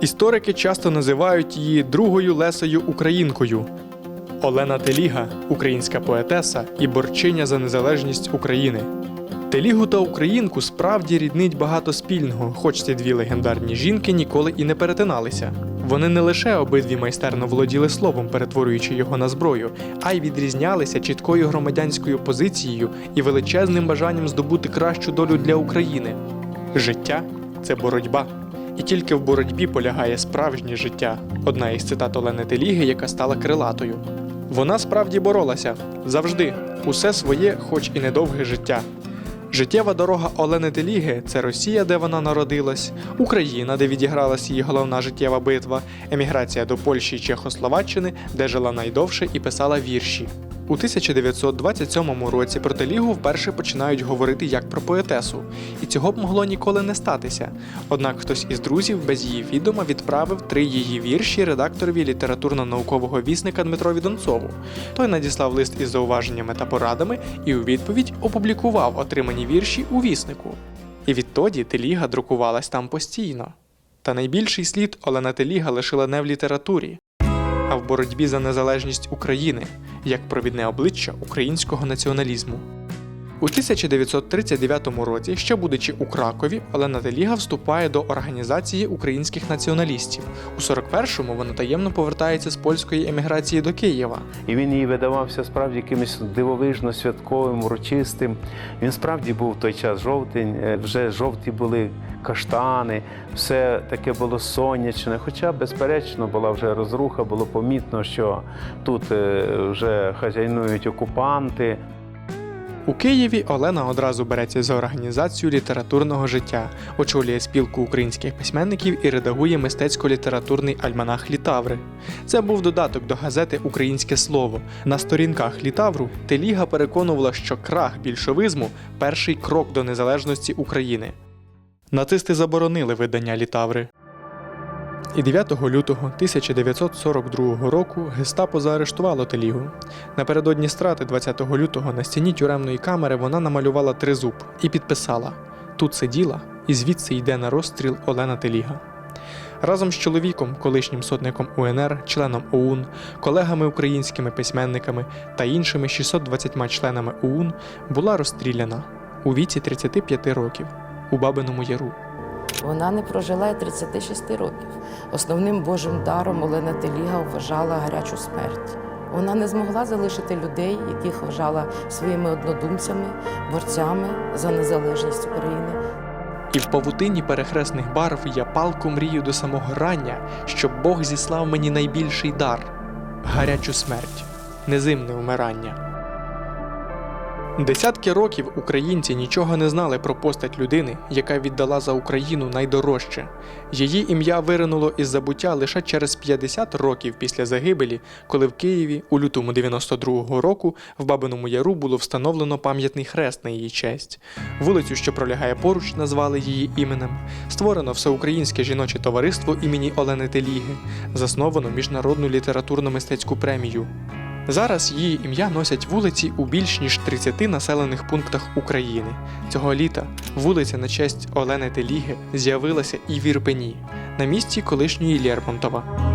Історики часто називають її другою Лесою Українкою. Олена Теліга українська поетеса і борчиня за незалежність України. Телігу та українку справді ріднить багато спільного, хоч ці дві легендарні жінки ніколи і не перетиналися. Вони не лише обидві майстерно володіли словом, перетворюючи його на зброю, а й відрізнялися чіткою громадянською позицією і величезним бажанням здобути кращу долю для України. Життя це боротьба. І тільки в боротьбі полягає справжнє життя. Одна із цитат Олени Теліги, яка стала крилатою. Вона справді боролася завжди, усе своє, хоч і недовге життя. Життєва дорога Олени Теліги це Росія, де вона народилась, Україна, де відігралась її головна життєва битва, еміграція до Польщі і Чехословаччини, де жила найдовше і писала вірші. У 1927 році про Телігу вперше починають говорити як про поетесу, і цього б могло ніколи не статися. Однак хтось із друзів без її відома відправив три її вірші редакторові літературно-наукового вісника Дмитрові Донцову. Той надіслав лист із зауваженнями та порадами і у відповідь опублікував отримані вірші у віснику. І відтоді Теліга друкувалась там постійно. Та найбільший слід Олена Теліга лишила не в літературі, в боротьбі за незалежність України як провідне обличчя українського націоналізму. У 1939 році, ще будучи у Кракові, Олена Теліга вступає до Організації українських націоналістів. У 41-му вона таємно повертається з польської еміграції до Києва. І він їй видавався справді якимось дивовижно святковим, урочистим. Він справді був в той час жовтень, е, вже жовті були каштани, все таке було сонячне. Хоча, безперечно, була вже розруха, було помітно, що тут е, вже хазяйнують окупанти. У Києві Олена одразу береться за організацію літературного життя, очолює спілку українських письменників і редагує мистецько-літературний альманах Літаври. Це був додаток до газети Українське слово. На сторінках Літавру Теліга переконувала, що крах більшовизму перший крок до незалежності України. Нацисти заборонили видання Літаври. І 9 лютого 1942 року гестапо заарештувало Телігу. Напередодні страти 20 лютого на стіні тюремної камери вона намалювала тризуб і підписала: Тут сиділа, і звідси йде на розстріл Олена Теліга. Разом з чоловіком, колишнім сотником УНР, членом ОУН, колегами українськими письменниками та іншими 620 членами ОУН була розстріляна у віці 35 років у Бабиному Яру. Вона не прожила й 36 років. Основним Божим даром Олена Теліга вважала гарячу смерть. Вона не змогла залишити людей, яких вважала своїми однодумцями, борцями за незалежність України. І в павутині перехресних барв я палку мрію до самого рання, щоб Бог зіслав мені найбільший дар гарячу смерть, незимне вмирання. Десятки років українці нічого не знали про постать людини, яка віддала за Україну найдорожче. Її ім'я виринуло із забуття лише через 50 років після загибелі, коли в Києві у лютому 92-го року в Бабиному Яру було встановлено пам'ятний хрест на її честь. Вулицю, що пролягає поруч, назвали її іменем. Створено всеукраїнське жіноче товариство імені Олени Теліги, засновано міжнародну літературно-мистецьку премію. Зараз її ім'я носять вулиці у більш ніж 30 населених пунктах України. Цього літа вулиця на честь Олени Теліги з'явилася і в Ірпені, на місці колишньої Лермонтова.